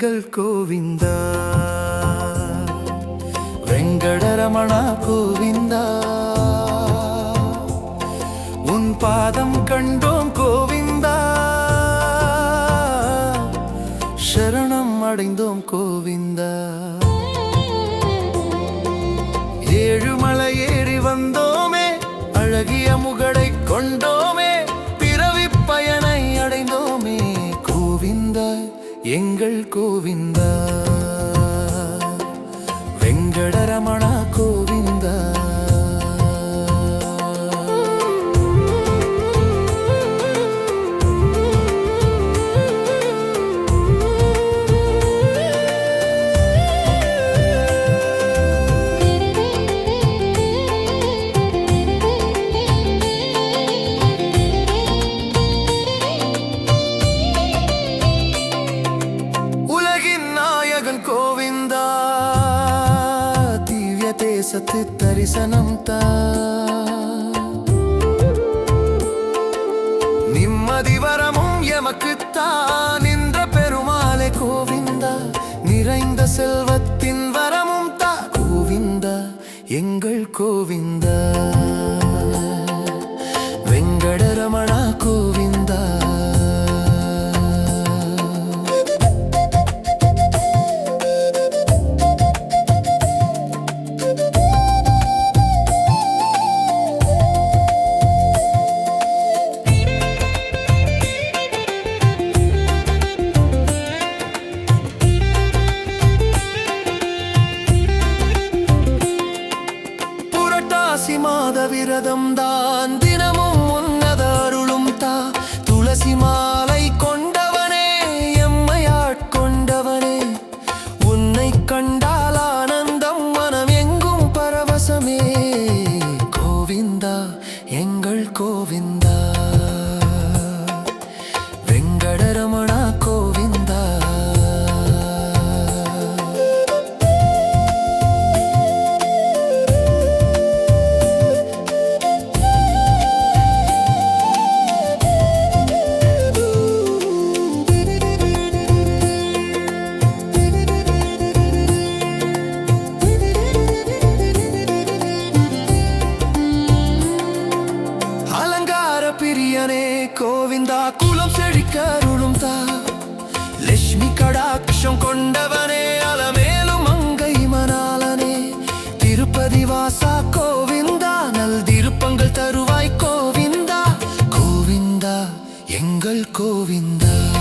எங்கள் கோவிந்தா. வெங்கடரமணா கோவிந்தா. உன் பாதம் கண்டோம் கோவிந்தா. சரணம் அடைந்தோம் கோவிந்தா. ஏழுமலை ஏறி வந்தோமே அழகிய முகடை கொண்டோமே. எங்கள் கோவிந்தா. வெங்கடரமணா தேசத்து தரிசனம் தா. நிம்மதி வரமும் எமக்குத்தான் இந்த பெருமாளே கோவிந்தா நிறைந்த செல்வத்தின் வரமும் தா. கோவிந்தா எங்கள் கோவிந்தா. மாத விரதம் தான் தினமும் உன்னத அருளும் தா. துளசி மாலை கொண்டவனே எம்மையாட்கொண்டவனே உன்னை கண்டா கோவிந்தா குலம் செழிக்க அருளும் தா. லட்சுமி கடாட்சம் கொண்டவனே அலமேலும் மங்கை மணாலனே திருப்பதி வாசா கோவிந்தா நல் திருப்பங்கள் தருவாய் கோவிந்தா. கோவிந்தா எங்கள் கோவிந்தா.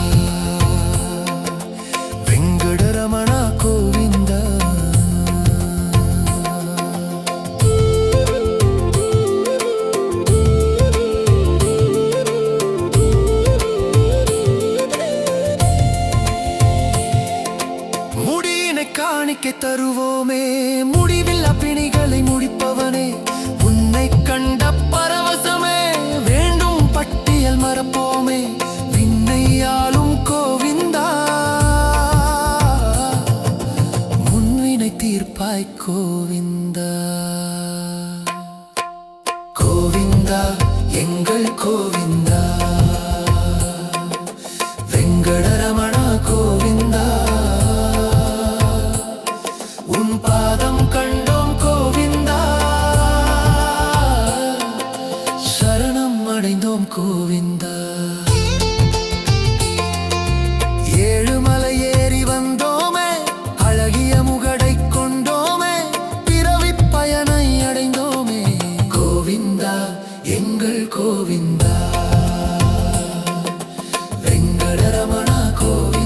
காணிக்கை தருவோமே. முடிவில் அப்பிணிகளை முடிப்பவனே. உன்னை கண்ட பரவசமே. வேண்டும் பட்டியல் மறப்போமே. விண்ணையாலும் கோவிந்தா. முன்வினை தீர்ப்பாய் கோவிந்தா. கோவிந்தா எங்கள் கோவிந்தா. எங்கள் கோவிந்தா. வெங்கடரமணா கோவிந்தா